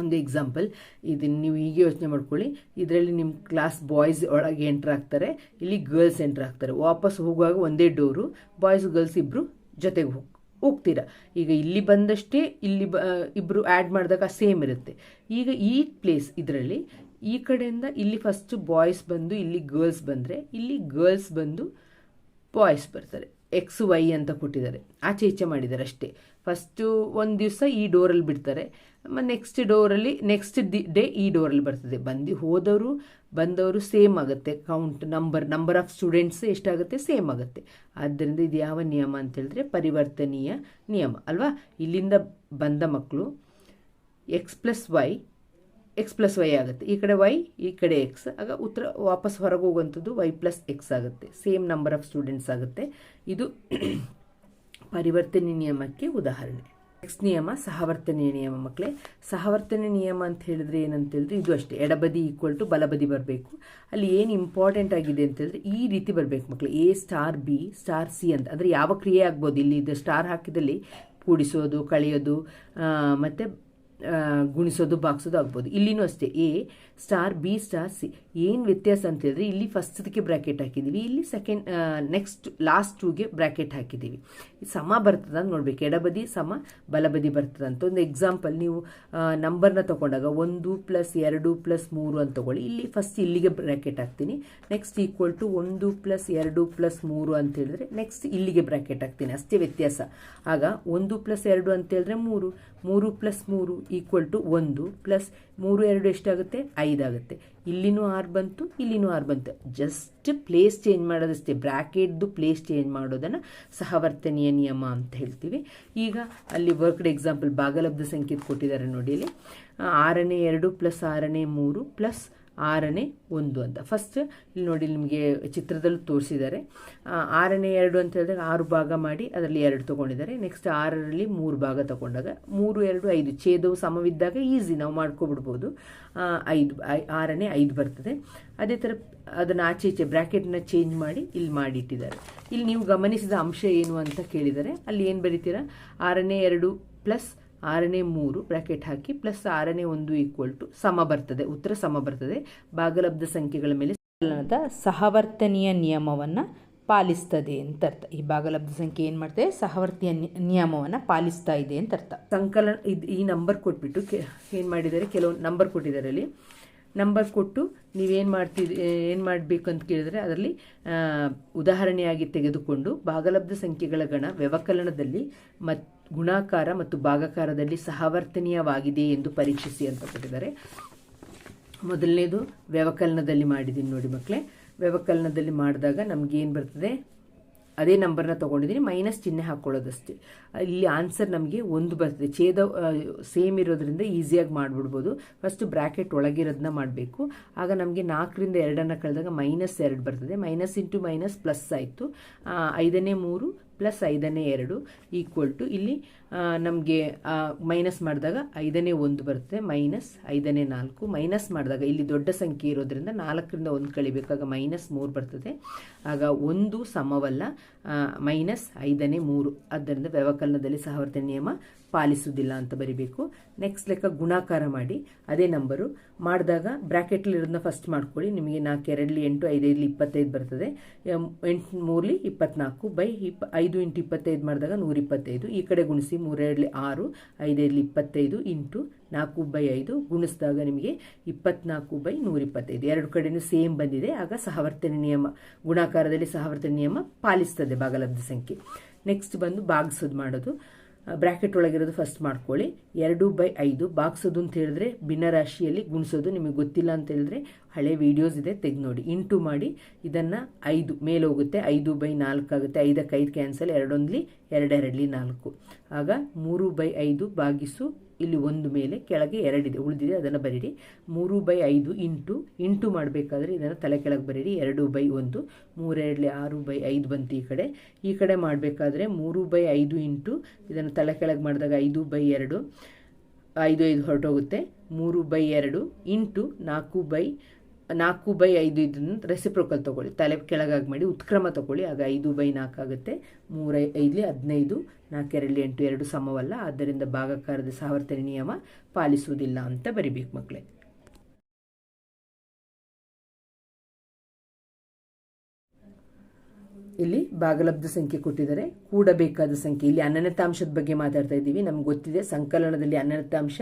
ಒಂದು ಎಕ್ಸಾಂಪಲ್ ಇದನ್ನು ನೀವು ಹೀಗೆ ಯೋಚನೆ ಮಾಡ್ಕೊಳ್ಳಿ. ಇದರಲ್ಲಿ ನಿಮ್ಮ ಕ್ಲಾಸ್ ಬಾಯ್ಸ್ ಒಳಗೆ ಎಂಟ್ರ್ ಆಗ್ತಾರೆ. ಇಲ್ಲಿ ಗರ್ಲ್ಸ್ ಎಂಟ್ರ್ ಆಗ್ತಾರೆ. ವಾಪಸ್ ಹೋಗುವಾಗ ಒಂದೇ ಡೋರು ಬಾಯ್ಸ್ ಗರ್ಲ್ಸ್ ಇಬ್ಬರು ಜೊತೆಗೆ ಹೋಗಿ, ಹೋಗ್ತೀರಾ. ಈಗ ಇಲ್ಲಿ ಬಂದಷ್ಟೇ ಇಲ್ಲಿ ಬ ಇಬ್ಬರು ಆ್ಯಡ್ ಮಾಡಿದಾಗ ಸೇಮ್ ಇರುತ್ತೆ. ಈಗ ಈ ಪ್ಲೇಸ್ ಇದರಲ್ಲಿ ಈ ಕಡೆಯಿಂದ ಇಲ್ಲಿ ಫಸ್ಟ್ ಬಾಯ್ಸ್ ಬಂದು, ಇಲ್ಲಿ ಗರ್ಲ್ಸ್ ಬಂದರೆ ಇಲ್ಲಿ ಗರ್ಲ್ಸ್ ಬಂದು ಬಾಯ್ಸ್ ಬರ್ತಾರೆ. ಎಕ್ಸ್ ವೈ ಅಂತ ಕೊಟ್ಟಿದ್ದಾರೆ. ಆಚೆ ಈಚೆ ಮಾಡಿದ್ದಾರೆ ಅಷ್ಟೇ. ಫಸ್ಟು ಒಂದು ದಿವಸ ಈ ಡೋರಲ್ಲಿ ಬಿಡ್ತಾರೆ. ನೆಕ್ಸ್ಟ್ ಡೋರಲ್ಲಿ ನೆಕ್ಸ್ಟ್ ದಿ ಡೇ ಈ ಡೋರಲ್ಲಿ ಬರ್ತದೆ. ಬಂದು ಹೋದವರು, ಬಂದವರು ಸೇಮ್ ಆಗುತ್ತೆ. Count number number of students ಎಷ್ಟಾಗುತ್ತೆ ಸೇಮ್ ಆಗುತ್ತೆ. ಆದ್ದರಿಂದ ಇದು ಯಾವ ನಿಯಮ ಅಂತ ಹೇಳಿದ್ರೆ ಪರಿವರ್ತನೀಯ ನಿಯಮ. ಅಲ್ವಾ? ಇಲ್ಲಿಂದ ಬಂದ ಮಕ್ಕಳು X plus Y X plus Y ಆಗುತ್ತೆ. ಈ ಕಡೆ ವೈ ಈ ಕಡೆ ಎಕ್ಸ್ ಆಗ ಉತ್ತರ, ವಾಪಸ್ ಹೊರಗೆ ಹೋಗುವಂಥದ್ದು ವೈ ಪ್ಲಸ್ ಎಕ್ಸ್ ಆಗುತ್ತೆ. ಸೇಮ್ ನಂಬರ್ ಆಫ್ ಸ್ಟೂಡೆಂಟ್ಸ್ ಆಗುತ್ತೆ. ಇದು ಪರಿವರ್ತನೆ ನಿಯಮಕ್ಕೆ ಉದಾಹರಣೆ. ನೆಕ್ಸ್ಟ್ ನಿಯಮ, ಸಹವರ್ತನೆ ನಿಯಮ ಮಕ್ಕಳೇ ಸಹವರ್ತನೆ ನಿಯಮ ಅಂತ ಹೇಳಿದ್ರೆ ಏನಂತ ಹೇಳಿದ್ರೆ ಇದು ಅಷ್ಟೇ. ಎಡಬದಿ ಈಕ್ವಲ್ ಟು ಬಲಬದಿ ಬರಬೇಕು. ಅಲ್ಲಿ ಏನು ಇಂಪಾರ್ಟೆಂಟ್ ಆಗಿದೆ ಅಂತ ಹೇಳಿದ್ರೆ ಈ ರೀತಿ ಬರಬೇಕು ಮಕ್ಕಳು A star B star C ಅಂತ. ಅಂದರೆ ಯಾವ ಕ್ರಿಯೆ ಆಗ್ಬೋದು? ಇಲ್ಲಿ ಇದು ಸ್ಟಾರ್ ಹಾಕಿದಲ್ಲಿ ಕೂಡಿಸೋದು, ಕಳೆಯೋದು ಮತ್ತು ಗುಣಿಸೋದು ಬಾಗ್ಸೋದು ಆಗ್ಬೋದು. ಇಲ್ಲಿನೂ ಅಷ್ಟೇ. A star B star C ಏನು ವ್ಯತ್ಯಾಸ ಅಂತ ಹೇಳಿದ್ರೆ ಇಲ್ಲಿ ಫಸ್ಟ್ದಕ್ಕೆ ಬ್ರ್ಯಾಕೆಟ್ ಹಾಕಿದ್ದೀವಿ ಇಲ್ಲಿ ಸೆಕೆಂಡ್ ನೆಕ್ಸ್ಟ್ ಲಾಸ್ಟ್ ಟೂಗೆ ಬ್ರ್ಯಾಕೆಟ್ ಹಾಕಿದ್ದೀವಿ ಸಮ ಬರ್ತದ ಅಂತ ನೋಡ್ಬೇಕು. ಎಡಬದಿ ಸಮ, ಬಲಬದಿ ಬರ್ತದ ಅಂತ. ಒಂದು ಎಕ್ಸಾಂಪಲ್ ನೀವು ನಂಬರ್ನ ತಗೊಂಡಾಗ ಒಂದು ಪ್ಲಸ್ ಎರಡು ಪ್ಲಸ್ ಮೂರು ಅಂತ ತಗೊಳ್ಳಿ. ಇಲ್ಲಿ ಫಸ್ಟ್ ಇಲ್ಲಿಗೆ ಬ್ರ್ಯಾಕೆಟ್ ಹಾಕ್ತೀನಿ. ನೆಕ್ಸ್ಟ್ ಈಕ್ವಲ್ ಟು ಒಂದು ಪ್ಲಸ್ ಎರಡು ಪ್ಲಸ್ ಮೂರು ಅಂತ ಹೇಳಿದ್ರೆ ನೆಕ್ಸ್ಟ್ ಇಲ್ಲಿಗೆ ಬ್ರ್ಯಾಕೆಟ್ ಹಾಕ್ತೀನಿ. ಅಷ್ಟೇ ವ್ಯತ್ಯಾಸ. ಆಗ ಒಂದು ಪ್ಲಸ್ ಎರಡು ಅಂತ ಹೇಳಿದ್ರೆ ಮೂರು. ಮೂರು ಪ್ಲಸ್ ಮೂರು ಈಕ್ವಲ್ ಟು ಒಂದು ಪ್ಲಸ್ ಮೂರು ಎರಡು ಎಷ್ಟಾಗುತ್ತೆ? ಐದಾಗುತ್ತೆ. ಇಲ್ಲಿನೂ ಆರ್ ಬಂತು, ಇಲ್ಲಿನೂ ಆರ್ ಬಂತು. ಜಸ್ಟ್ ಪ್ಲೇಸ್ ಚೇಂಜ್ ಮಾಡೋದಷ್ಟೇ. ಬ್ರ್ಯಾಕೆಟ್ದು ಪ್ಲೇಸ್ ಚೇಂಜ್ ಮಾಡೋದನ್ನು ಸಹವರ್ತನೀಯ ನಿಯಮ ಅಂತ ಹೇಳ್ತೀವಿ. ಈಗ ಅಲ್ಲಿ ವರ್ಕ್ಡ್ ಎಕ್ಸಾಂಪಲ್ ಭಾಗಲಬ್ಧ ಸಂಖ್ಯೆ ಕೊಟ್ಟಿದ್ದಾರೆ ನೋಡಿ ಇಲ್ಲಿ. ಆರನೇ ಎರಡು ಪ್ಲಸ್ ಆರನೇ ಮೂರು ಪ್ಲಸ್ ಆರನೇ ಒಂದು ಅಂತ. ಫಸ್ಟ್ ಇಲ್ಲಿ ನೋಡಿ ನಿಮಗೆ ಚಿತ್ರದಲ್ಲೂ ತೋರಿಸಿದ್ದಾರೆ. ಆರನೇ ಎರಡು ಅಂತ ಹೇಳಿದಾಗ ಆರು ಭಾಗ ಮಾಡಿ ಅದರಲ್ಲಿ ಎರಡು ತೊಗೊಂಡಿದ್ದಾರೆ. ನೆಕ್ಸ್ಟ್ ಆರರಲ್ಲಿ ಮೂರು ಭಾಗ ತಗೊಂಡಾಗ ಮೂರು, ಎರಡು, ಐದು ಛೇದವು ಸಮವಿದ್ದಾಗ ಈಸಿ ನಾವು ಮಾಡ್ಕೊಬಿಡ್ಬೋದು. ಐದು ಆರನೇ ಐದು ಬರ್ತದೆ. ಅದೇ ಥರ ಅದನ್ನು ಆಚೆ ಈಚೆ ಬ್ರ್ಯಾಕೆಟ್ನ ಚೇಂಜ್ ಮಾಡಿ ಇಲ್ಲಿ ಮಾಡಿಟ್ಟಿದ್ದಾರೆ. ಇಲ್ಲಿ ನೀವು ಗಮನಿಸಿದ ಅಂಶ ಏನು ಅಂತ ಕೇಳಿದರೆ ಅಲ್ಲಿ ಏನು ಬರೀತೀರ? ಆರನೇ ಎರಡು ಪ್ಲಸ್ ಆರನೇ ಮೂರು ಬ್ರ್ಯಾಕೆಟ್ ಹಾಕಿ ಪ್ಲಸ್ ಆರನೇ ಒಂದು ಈಕ್ವಲ್ ಟು ಸಮ ಬರ್ತದೆ, ಉತ್ತರ ಸಮ ಬರ್ತದೆ. ಭಾಗಲಬ್ಧ ಸಂಖ್ಯೆಗಳ ಮೇಲೆ ಸಹವರ್ತನೀಯ ನಿಯಮವನ್ನು ಪಾಲಿಸ್ತದೆ ಅಂತ ಅರ್ಥ. ಈ ಭಾಗಲಬ್ಧ ಸಂಖ್ಯೆ ಏನು ಮಾಡ್ತದೆ? ಸಹವರ್ತಿಯ ನಿಯಮವನ್ನು ಪಾಲಿಸ್ತಾ ಇದೆ ಅಂತ ಅರ್ಥ. ಸಂಕಲನ, ಇದು ಈ ನಂಬರ್ ಕೊಟ್ಬಿಟ್ಟು ಕೆ, ಏನು ಮಾಡಿದ್ದಾರೆ? ಕೆಲವು ನಂಬರ್ ಕೊಟ್ಟಿದ್ದಾರೆ ಅಲ್ಲಿ. ನಂಬರ್ ಕೊಟ್ಟು ನೀವೇನು ಮಾಡ್ತಿದ್ ಏನು ಮಾಡಬೇಕು ಅಂತ ಕೇಳಿದ್ರೆ ಅದರಲ್ಲಿ ಉದಾಹರಣೆಯಾಗಿ ತೆಗೆದುಕೊಂಡು ಭಾಗಲಬ್ಧ ಸಂಖ್ಯೆಗಳ ಗಣ ವ್ಯವಕಲನದಲ್ಲಿ ಮತ್ ಗುಣಾಕಾರ ಮತ್ತು ಭಾಗಕಾರದಲ್ಲಿ ಸಹವರ್ತನೀಯವಾಗಿದೆ ಎಂದು ಪರೀಕ್ಷಿಸಿ ಅಂತ ಕೊಟ್ಟಿದ್ದಾರೆ. ಮೊದಲನೇದು, ವ್ಯವಕಲನದಲ್ಲಿ ಮಾಡಿದ್ದೀನಿ ನೋಡಿ ಮಕ್ಕಳೇ. ವ್ಯವಕಲನದಲ್ಲಿ ಮಾಡಿದಾಗ ನಮ್ಗೆ ಏನು ಬರ್ತದೆ? ಅದೇ ನಂಬರ್ನ ತೊಗೊಂಡಿದ್ದೀನಿ ಮೈನಸ್ ಚಿಹ್ನೆ ಹಾಕ್ಕೊಳ್ಳೋದಷ್ಟೇ ಇಲ್ಲಿ ಆನ್ಸರ್ ನಮಗೆ ಒಂದು ಬರ್ತದೆ. ಛೇದ ಸೇಮ್ ಇರೋದ್ರಿಂದ ಈಸಿಯಾಗಿ ಮಾಡಿಬಿಡ್ಬೋದು. ಫಸ್ಟ್ ಬ್ರ್ಯಾಕೆಟ್ ಒಳಗಿರೋದನ್ನ ಮಾಡಬೇಕು. ಆಗ ನಮಗೆ ನಾಲ್ಕರಿಂದ ಎರಡನ್ನು ಕಳೆದಾಗ ಮೈನಸ್ ಎರಡು ಬರ್ತದೆ. ಮೈನಸ್ ಇಂಟು ಮೈನಸ್ ಪ್ಲಸ್ ಆಯಿತು. ಐದನೇ ಮೂರು ಪ್ಲಸ್ ಐದನೇ ಎರಡು ಈಕ್ವಲ್ ಟು ಇಲ್ಲಿ ನಮಗೆ ಮೈನಸ್ ಮಾಡಿದಾಗ ಐದನೇ ಒಂದು ಬರುತ್ತೆ ಮೈನಸ್ ಐದನೇ ನಾಲ್ಕು ಮೈನಸ್ ಮಾಡಿದಾಗ ಇಲ್ಲಿ ದೊಡ್ಡ ಸಂಖ್ಯೆ ಇರೋದ್ರಿಂದ ನಾಲ್ಕರಿಂದ ಒಂದು ಕಳಿಬೇಕಾಗ ಮೈನಸ್ ಮೂರು ಬರ್ತದೆ. ಆಗ ಒಂದು ಸಮವಲ್ಲ ಮೈನಸ್ ಐದನೇ ಮೂರು. ಆದ್ದರಿಂದ ವ್ಯವಕಲನದಲ್ಲಿ ಸಹವರ್ತನೆ ನಿಯಮ ಪಾಲಿಸುವುದಿಲ್ಲ ಅಂತ ಬರಿಬೇಕು. ನೆಕ್ಸ್ಟ್ ಲೆಕ್ಕ ಗುಣಾಕಾರ ಮಾಡಿ. ಅದೇ ನಂಬರು ಮಾಡಿದಾಗ ಬ್ರ್ಯಾಕೆಟ್ಲಿರೋದನ್ನ ಫಸ್ಟ್ ಮಾಡ್ಕೊಳ್ಳಿ. ನಿಮಗೆ ನಾಲ್ಕು ಎರಡಲಿ ಎಂಟು ಐದೈದಲಿ ಇಪ್ಪತ್ತೈದು ಬರ್ತದೆ. ಎಂಟು ಮೂರಲಿ ಇಪ್ಪತ್ನಾಲ್ಕು, ಬೈ ಇಪ್ಪ, ಐದು ಇಂಟು ಇಪ್ಪತ್ತೈದು ಮಾಡಿದಾಗ ನೂರ ಇಪ್ಪತ್ತೈದು ಈ ಕಡೆ ಗುಣಿಸಿ ಮೂರೆರಡಲಿ ಆರು ಐದೈದಲಿ ಇಪ್ಪತ್ತೈದು, ಇಂಟು ನಾಲ್ಕು ಬೈ ಐದು. ಗುಣಿಸಿದಾಗ ನಿಮಗೆ ಇಪ್ಪತ್ನಾಲ್ಕು ಬೈ ನೂರ ಇಪ್ಪತ್ತೈದು ಎರಡು ಕಡೆಯೂ ಸೇಮ್ ಬಂದಿದೆ. ಆಗ ಸಹವರ್ತನೆ ನಿಯಮ, ಗುಣಾಕಾರದಲ್ಲಿ ಸಹವರ್ತನೆ ನಿಯಮ ಪಾಲಿಸ್ತದೆ ಭಾಗಲಬ್ಧ ಸಂಖ್ಯೆ. ನೆಕ್ಸ್ಟ್ ಬಂದು ಬಾಗಿಸೋದು ಮಾಡೋದು. ಬ್ರ್ಯಾಕೆಟ್ ಒಳಗಿರೋದು ಫಸ್ಟ್ ಮಾಡ್ಕೊಳ್ಳಿ. ಎರಡು ಬೈ ಐದು ಬಾಗ್ಸೋದು ಅಂತ ಹೇಳಿದ್ರೆ ಭಿನ್ನರಾಶಿಯಲ್ಲಿ ಗುಣಿಸೋದು ನಿಮಗೆ ಗೊತ್ತಿಲ್ಲ ಅಂತ ಹೇಳಿದ್ರೆ ಹಳೆ ವಿಡಿಯೋಸ್ ಇದೆ, ತೆಗೆದು ನೋಡಿ. ಇಂಟು ಮಾಡಿ, ಇದನ್ನು ಐದು, ಮೇಲೆ ಹೋಗುತ್ತೆ, ಐದು ಬೈ ನಾಲ್ಕು ಆಗುತ್ತೆ. ಐದಕ್ಕೆ ಐದು ಕ್ಯಾನ್ಸಲ್ ಎರಡೊಂದ್ಲಿ ಎರಡೆರಡ್ಲಿ ನಾಲ್ಕು. ಆಗ ಮೂರು ಬೈ ಐದು ಬಾಗಿಸು ಇಲ್ಲಿ ಒಂದು ಮೇಲೆ ಕೆಳಗೆ ಎರಡಿದೆ, ಉಳಿದಿದೆ, ಅದನ್ನು ಬರೀರಿ. ಮೂರು ಬೈ ಐದು ಇಂಟು ಇಂಟು ಮಾಡಬೇಕಾದ್ರೆ ಇದನ್ನು ತಲೆ ಕೆಳಗೆ ಬರೀರಿ. ಎರಡು ಬೈ ಒಂದು, ಮೂರೆರಡಲಿ ಆರು ಬೈ ಐದು ಬಂತು ಈ ಕಡೆ. ಈ ಕಡೆ ಮಾಡಬೇಕಾದ್ರೆ ಮೂರು ಬೈ ಐದು ಇಂಟು, ಇದನ್ನು ತಲೆ ಕೆಳಗೆ ಮಾಡಿದಾಗ ಐದು ಬೈ ಎರಡು, ಐದು ಐದು ಹೊರಟೋಗುತ್ತೆ. ಮೂರು ಬೈ ಎರಡು ಇಂಟು ನಾಲ್ಕು ಬೈ ನಾಲ್ಕು ಬೈ ಐದು ಇದನ್ನು ರೆಸಿಪ್ರೋಕಲ್ ತೊಗೊಳ್ಳಿ. ತಲೆ ಕೆಳಗಾಗಿ ಮಾಡಿ ಉತ್ಕ್ರಮ ತೊಗೊಳ್ಳಿ. ಆಗ ಐದು ಬೈ ನಾಲ್ಕು ಆಗುತ್ತೆ. ಮೂರ ಐದಲಿ ಹದಿನೈದು ನಾಲ್ಕೆರಡಲಿ ಎಂಟು, ಎರಡು ಸಮವಲ್ಲ. ಆದ್ದರಿಂದ ಭಾಗಕಾರದ ಸಾವರ್ತನೆ ನಿಯಮ ಪಾಲಿಸುವುದಿಲ್ಲ ಅಂತ ಬರಿಬೇಕು ಮಕ್ಕಳೇ. ಇಲ್ಲಿ ಭಾಗಲಬ್ಧ ಸಂಖ್ಯೆ ಕೊಟ್ಟಿದ್ದಾರೆ. ಕೂಡಬೇಕಾದ ಸಂಖ್ಯೆ. ಇಲ್ಲಿ ಅನನತಾಂಶದ ಬಗ್ಗೆ ಮಾತಾಡ್ತಾ ಇದ್ದೀವಿ. ನಮ್ಗೆ ಗೊತ್ತಿದೆ, ಸಂಕಲನದಲ್ಲಿ ಅನನತಾಂಶ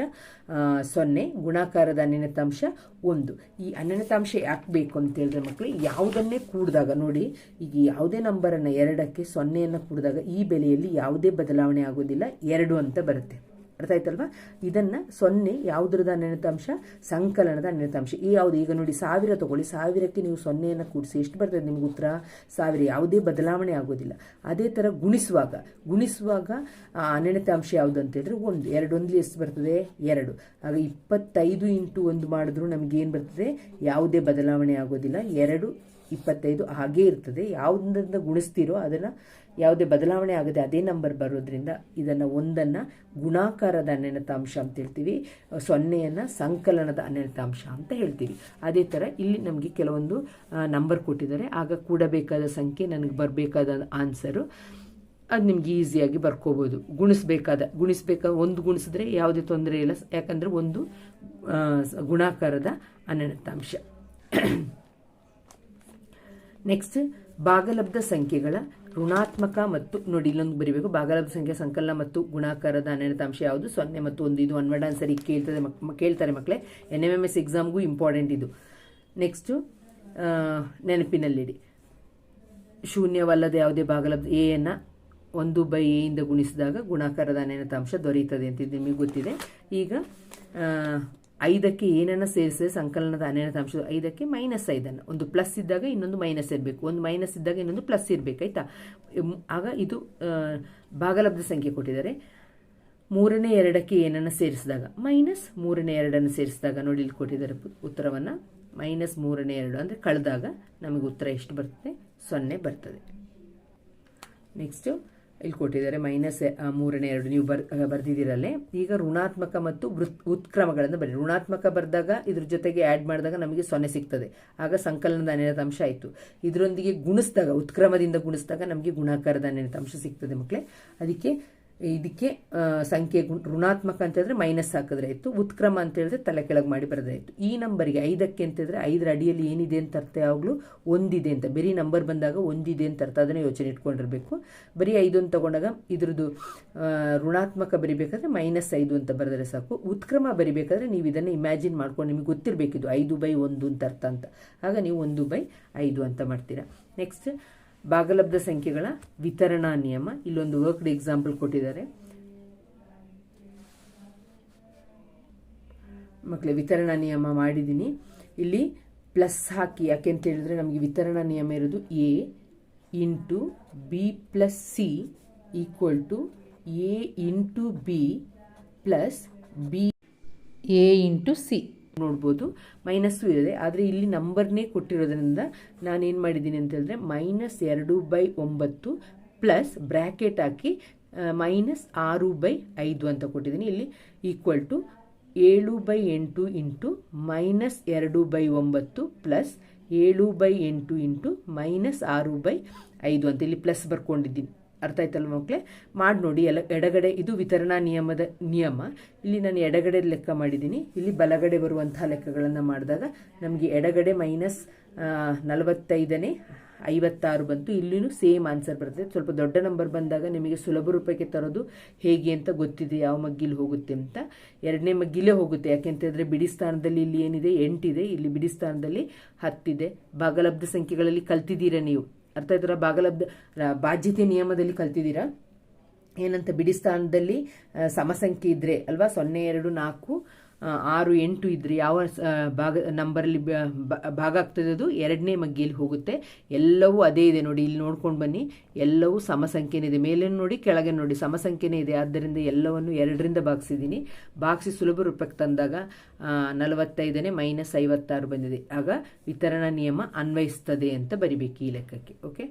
ಸೊನ್ನೆ, ಗುಣಾಕಾರದ ಅನನತಾಂಶ ಒಂದು. ಈ ಅನನತಾಂಶ ಯಾಕೆ ಬೇಕು ಅಂತ ಹೇಳಿದ್ರೆ ಮಕ್ಕಳು ಯಾವುದನ್ನೇ ಕೂಡಿದಾಗ, ನೋಡಿ, ಈಗ ಯಾವುದೇ ನಂಬರನ್ನು ಎರಡಕ್ಕೆ ಸೊನ್ನೆಯನ್ನು ಕೂಡಿದಾಗ ಈ ಬೆಲೆಯಲ್ಲಿ ಯಾವುದೇ ಬದಲಾವಣೆ ಆಗೋದಿಲ್ಲ. ಎರಡು ಅಂತ ಬರುತ್ತೆ. ಅರ್ಥ ಆಯ್ತಲ್ವಾ? ಇದನ್ನ ಸೊನ್ನೆ ಯಾವುದ್ರದ ಅನ್ಯತಾಂಶ? ಸಂಕಲನದ ಅನ್ಯತಾಂಶ. ಈ ಯಾವುದು? ಈಗ ನೋಡಿ, ಸಾವಿರ ತಗೊಳ್ಳಿ. ಸಾವಿರಕ್ಕೆ ನೀವು ಸೊನ್ನೆಯನ್ನು ಕೂಡಿಸಿ, ಎಷ್ಟು ಬರ್ತದೆ ನಿಮ್ಗೆ ಉತ್ತರ? ಸಾವಿರ. ಯಾವುದೇ ಬದಲಾವಣೆ ಆಗೋದಿಲ್ಲ. ಅದೇ ಥರ ಗುಣಿಸುವಾಗ. ಗುಣಿಸುವಾಗ, ಆ, ಅನ್ಯತಾಂಶ ಯಾವುದು ಅಂತ ಹೇಳಿದ್ರೆ ಒಂದು. ಎರಡು ಒಂದ್ಲಿ ಎಷ್ಟು ಬರ್ತದೆ? ಎರಡು. ಆಗ ಇಪ್ಪತ್ತೈದು ಇಂಟು ಒಂದು ಮಾಡಿದ್ರು ನಮಗೇನು ಬರ್ತದೆ? ಯಾವುದೇ ಬದಲಾವಣೆ ಆಗೋದಿಲ್ಲ. ಎರಡು, ಇಪ್ಪತ್ತೈದು ಹಾಗೇ ಇರ್ತದೆ. ಯಾವುದರಿಂದ ಗುಣಿಸ್ತೀರೋ ಅದನ್ನು ಯಾವುದೇ ಬದಲಾವಣೆ ಆಗದೆ ಅದೇ ನಂಬರ್ ಬರೋದ್ರಿಂದ ಇದನ್ನು ಒಂದನ್ನು ಗುಣಾಕಾರದ ಅನ್ಯನತಾಂಶ ಅಂತ ಹೇಳ್ತೀವಿ. ಸೊನ್ನೆಯನ್ನು ಸಂಕಲನದ ಅನ್ಯನತಾಂಶ ಅಂತ ಹೇಳ್ತೀವಿ. ಅದೇ ಥರ ಇಲ್ಲಿ ನಮಗೆ ಕೆಲವೊಂದು ನಂಬರ್ ಕೊಟ್ಟಿದ್ದಾರೆ. ಆಗ ಕೂಡಬೇಕಾದ ಸಂಖ್ಯೆ ನನಗೆ ಬರಬೇಕಾದ ಆನ್ಸರು ಅದು ನಿಮ್ಗೆ ಈಸಿಯಾಗಿ ಬರ್ಕೋಬೋದು. ಗುಣಿಸ್ಬೇಕಾದ ಗುಣಿಸ್ಬೇಕಾದ ಒಂದು ಗುಣಿಸಿದ್ರೆ ಯಾವುದೇ ತೊಂದರೆ ಇಲ್ಲ. ಯಾಕಂದರೆ ಒಂದು ಗುಣಾಕಾರದ ಅನಂತಾಂಶ ನೆಕ್ಸ್ಟ್ ಭಾಗಲಬ್ಧ ಸಂಖ್ಯೆಗಳ ಋಣಾತ್ಮಕ ಮತ್ತು ನೋಡಿ ಇಲ್ಲೊಂದು ಬರಿಬೇಕು. ಭಾಗಲಬ್ಧ ಸಂಖ್ಯೆ, ಸಂಕಲನ ಮತ್ತು ಗುಣಾಕಾರದ ಅನಂತಾಂಶ ಯಾವುದು? ಸೊನ್ನೆ ಮತ್ತು ಒಂದು. ಇದು ಅನ್ವರ್ಡ್ ಆನ್ಸರ್ ಈಗ ಕೇಳ್ತದೆ ಮಕ್ ಕೇಳ್ತಾರೆ ಮಕ್ಕಳೇ ಎನ್ ಎಂ ಎಂ ಎಸ್ ಎಕ್ಸಾಮ್ಗೂ ಇಂಪಾರ್ಟೆಂಟ್ ಇದು. ನೆಕ್ಸ್ಟು ನೆನಪಿನಲ್ಲಿಡಿ. ಶೂನ್ಯವಲ್ಲದ ಯಾವುದೇ ಭಾಗಲಬ್ಧ ಎಯನ್ನು ಒಂದು ಬೈ ಎಯಿಂದ ಗುಣಿಸಿದಾಗ ಗುಣಾಕಾರದ ಅಂಶ ದೊರೆಯುತ್ತದೆ ಅಂತ ಇದು ನಿಮಗೆ ಗೊತ್ತಿದೆ. ಈಗ ಐದಕ್ಕೆ ಏನನ್ನು ಸೇರಿಸಿದ್ರೆ ಸಂಕಲನದ ಅನಂತಾಂಶ ಐದಕ್ಕೆ ಮೈನಸ್ ಐದನ್ನು. ಒಂದು ಪ್ಲಸ್ ಇದ್ದಾಗ ಇನ್ನೊಂದು ಮೈನಸ್ ಇರಬೇಕು. ಒಂದು ಮೈನಸ್ ಇದ್ದಾಗ ಇನ್ನೊಂದು ಪ್ಲಸ್ ಇರಬೇಕು, ಆಯ್ತಾ? ಆಗ ಇದು ಭಾಗಲಬ್ಧ ಸಂಖ್ಯೆ ಕೊಟ್ಟಿದ್ದಾರೆ. ಮೂರನೇ ಎರಡಕ್ಕೆ ಏನನ್ನು ಸೇರಿಸಿದಾಗ? ಮೈನಸ್ ಮೂರನೇ ಎರಡನ್ನು ಸೇರಿಸಿದಾಗ ನೋಡಿ ಇಲ್ಲಿ ಕೊಟ್ಟಿದ್ದಾರೆ ಉತ್ತರವನ್ನು. ಮೈನಸ್ ಮೂರನೇ ಎರಡು ಅಂದರೆ ಕಳೆದಾಗ ನಮಗೆ ಉತ್ತರ ಎಷ್ಟು ಬರ್ತದೆ? ಸೊನ್ನೆ ಬರ್ತದೆ. ನೆಕ್ಸ್ಟು ಇಲ್ಲಿ ಕೊಟ್ಟಿದ್ದಾರೆ ಮೈನಸ್ ಮೂರನೇ ಎರಡು ನೀವು ಬರ್ ಬರ್ದಿದ್ದೀರಲ್ಲೇ. ಈಗ ಋಣಾತ್ಮಕ ಮತ್ತು ವೃತ್, ಉತ್ಕ್ರಮಗಳನ್ನು ಬರೀ ಋಣಾತ್ಮಕ ಬರೆದಾಗ ಇದ್ರ ಜೊತೆಗೆ ಆ್ಯಡ್ ಮಾಡಿದಾಗ ನಮಗೆ ಸೊನ್ನೆ ಸಿಗ್ತದೆ. ಆಗ ಸಂಕಲನದ ಅನಿರತಾಂಶ ಆಯಿತು. ಇದರೊಂದಿಗೆ ಗುಣಿಸಿದಾಗ, ಉತ್ಕ್ರಮದಿಂದ ಗುಣಿಸಿದಾಗ ನಮಗೆ ಗುಣಾಕಾರದ ಅನಿರತಾಂಶ ಸಿಗ್ತದೆ ಮಕ್ಕಳೇ ಅದಕ್ಕೆ ಇದಕ್ಕೆ ಸಂಖ್ಯೆ ಋಣಾತ್ಮಕ ಅಂತ ಹೇಳಿದ್ರೆ ಮೈನಸ್ ಹಾಕಿದ್ರೆ ಆಯಿತು. ಉತ್ಕ್ರಮ ಅಂತ ಹೇಳಿದ್ರೆ ತಲೆ ಕೆಳಗೆ ಮಾಡಿ ಬರೋದಾಯಿತು ಈ ನಂಬರಿಗೆ ಐದಕ್ಕೆ ಅಂತ ಹೇಳಿದ್ರೆ ಐದರ ಅಡಿಯಲ್ಲಿ ಏನಿದೆ ಅಂತ ಅರ್ಥ ಯಾವಾಗಲೂ ಒಂದಿದೆ ಅಂತ. ಬರೀ ನಂಬರ್ ಬಂದಾಗ ಒಂದಿದೆ ಅಂತ ಅರ್ಥ. ಅದನ್ನೇ ಯೋಚನೆ ಇಟ್ಕೊಂಡಿರಬೇಕು. ಬರೀ ಐದು ಅಂತ ತಗೊಂಡಾಗ ಇದ್ರದ್ದು ಋಣಾತ್ಮಕ ಬರಿಬೇಕಾದ್ರೆ ಮೈನಸ್ ಐದು ಅಂತ ಬರೆದರೆ ಸಾಕು. ಉತ್ಕ್ರಮ ಬರಿಬೇಕಾದ್ರೆ ನೀವು ಇದನ್ನು ಇಮ್ಯಾಜಿನ್ ಮಾಡ್ಕೊಂಡು ನಿಮಗೆ ಗೊತ್ತಿರಬೇಕಿದು. ಐದು ಬೈ ಒಂದು ಅಂತ ಅರ್ಥ ಅಂತ. ಆಗ ನೀವು ಒಂದು ಬೈ ಐದು ಅಂತ ಮಾಡ್ತೀರಾ. ನೆಕ್ಸ್ಟ್ ಭಾಗಲಬ್ಧ ಸಂಖ್ಯೆಗಳ ವಿತರಣಾ ನಿಯಮ. ಇಲ್ಲೊಂದು ವರ್ಕ್ಡ್ ಎಕ್ಸಾಂಪಲ್ ಕೊಟ್ಟಿದ್ದಾರೆ. ಮಕ್ಕಳೇ ವಿತರಣಾ ನಿಯಮ ಮಾಡಿದ್ದೀನಿ. ಇಲ್ಲಿ ಪ್ಲಸ್ ಹಾಕಿ, ಯಾಕೆ ಅಂತ ಹೇಳಿದ್ರೆ ನಮಗೆ ವಿತರಣಾ ನಿಯಮ ಇರೋದು A into B plus C equal to A into B plus B A into C ನೋಡ್ಬೋದು. ಮೈನಸ್ಸು ಇದೆ ಆದರೆ ಇಲ್ಲಿ ನಂಬರ್ನೇ ಕೊಟ್ಟಿರೋದ್ರಿಂದ ನಾನೇನು ಮಾಡಿದ್ದೀನಿ ಅಂತ ಹೇಳಿದ್ರೆ ಮೈನಸ್ ಎರಡು ಬೈ ಒಂಬತ್ತು ಪ್ಲಸ್ ಬ್ರ್ಯಾಕೆಟ್ ಹಾಕಿ ಮೈನಸ್ ಆರು ಬೈ ಐದು ಅಂತ ಕೊಟ್ಟಿದ್ದೀನಿ. ಇಲ್ಲಿ ಈಕ್ವಲ್ ಟು ಏಳು ಬೈ ಎಂಟು ಇಂಟು ಮೈನಸ್ ಎರಡು ಬೈ ಒಂಬತ್ತು ಪ್ಲಸ್ ಏಳು ಬೈ ಎಂಟು ಇಂಟು ಮೈನಸ್ ಆರು ಬೈ ಐದು ಅಂತ ಇಲ್ಲಿ ಪ್ಲಸ್ ಬರ್ಕೊಂಡಿದ್ದೀನಿ. ಅರ್ಥ ಆಯ್ತಲ್ಲ ಮಕ್ಕಳೇ ಮಾಡಿ ನೋಡಿ, ಎಲ್ಲ ಎಡಗಡೆ, ಇದು ವಿತರಣಾ ನಿಯಮದ ನಿಯಮ. ಇಲ್ಲಿ ನಾನು ಎಡಗಡೆ ಲೆಕ್ಕ ಮಾಡಿದ್ದೀನಿ. ಇಲ್ಲಿ ಬಲಗಡೆ ಬರುವಂತಹ ಲೆಕ್ಕಗಳನ್ನು ಮಾಡಿದಾಗ ನಮಗೆ ಎಡಗಡೆ ಮೈನಸ್ ನಲವತ್ತೈದನೇ ಐವತ್ತಾರು ಬಂತು. ಇಲ್ಲಿನೂ ಸೇಮ್ ಆನ್ಸರ್ ಬರ್ತದೆ. ಸ್ವಲ್ಪ ದೊಡ್ಡ ನಂಬರ್ ಬಂದಾಗ ನಿಮಗೆ ಸುಲಭ ರೂಪಕ್ಕೆ ತರೋದು ಹೇಗೆ ಅಂತ ಗೊತ್ತಿದೆ, ಯಾವ ಮಗ್ಗಿಲಿ ಹೋಗುತ್ತೆ ಅಂತ. ಎರಡನೇ ಮಗ್ಗಿಲೇ ಹೋಗುತ್ತೆ. ಯಾಕೆಂತಂದರೆ ಬಿಡಿ ಸ್ಥಾನದಲ್ಲಿ ಇಲ್ಲಿ ಏನಿದೆ? ಎಂಟಿದೆ. ಇಲ್ಲಿ ಬಿಡಿ ಸ್ಥಾನದಲ್ಲಿ ಹತ್ತಿದೆ. ಭಾಗಲಬ್ಧ ಸಂಖ್ಯೆಗಳಲ್ಲಿ ಕಲ್ತಿದ್ದೀರಾ ನೀವು? ಅರ್ಥ ಆಯ್ತರ? ಭಾಗಲಬ್ಧ ರ- ಬಾಧ್ಯತೆ ನಿಯಮದಲ್ಲಿ ಕಲ್ತಿದ್ದೀರಾ? ಏನಂತ, ಬಿಡಿ ಸ್ಥಾನದಲ್ಲಿ ಸಮಸಂಖ್ಯೆ ಇದ್ರೆ, ಅಲ್ವಾ? ಸೊನ್ನೆ, ಎರಡು, ನಾಲ್ಕು ಆರು, ಎಂಟು ಇದ್ರೆ ಯಾವ ಭಾಗ, ನಂಬರಲ್ಲಿ ಭಾಗ ಆಗ್ತದೆ ಅದು? ಎರಡನೇ ಮಗ್ಗಿಯಲ್ಲಿ ಹೋಗುತ್ತೆ. ಎಲ್ಲವೂ ಅದೇ ಇದೆ ನೋಡಿ, ಇಲ್ಲಿ ನೋಡ್ಕೊಂಡು ಬನ್ನಿ. ಎಲ್ಲವೂ ಸಮಸಂಖ್ಯೆನೇ ಇದೆ. ಮೇಲೆ ನೋಡಿ, ಕೆಳಗೆ ನೋಡಿ, ಸಮಸಂಖ್ಯೆನೇ ಇದೆ. ಆದ್ದರಿಂದ ಎಲ್ಲವನ್ನು ಎರಡರಿಂದ ಭಾಗಿಸಿದ್ದೀನಿ. ಭಾಗಿಸಿ ಸುಲಭ ರೂಪಕ್ಕೆ ತಂದಾಗ ನಲವತ್ತೈದನೇ ಮೈನಸ್ ಐವತ್ತಾರು ಬಂದಿದೆ. ಆಗ ವಿತರಣಾ ನಿಯಮ ಅನ್ವಯಿಸ್ತದೆ ಅಂತ ಬರಿಬೇಕು ಈ ಲೆಕ್ಕಕ್ಕೆ. ಓಕೆ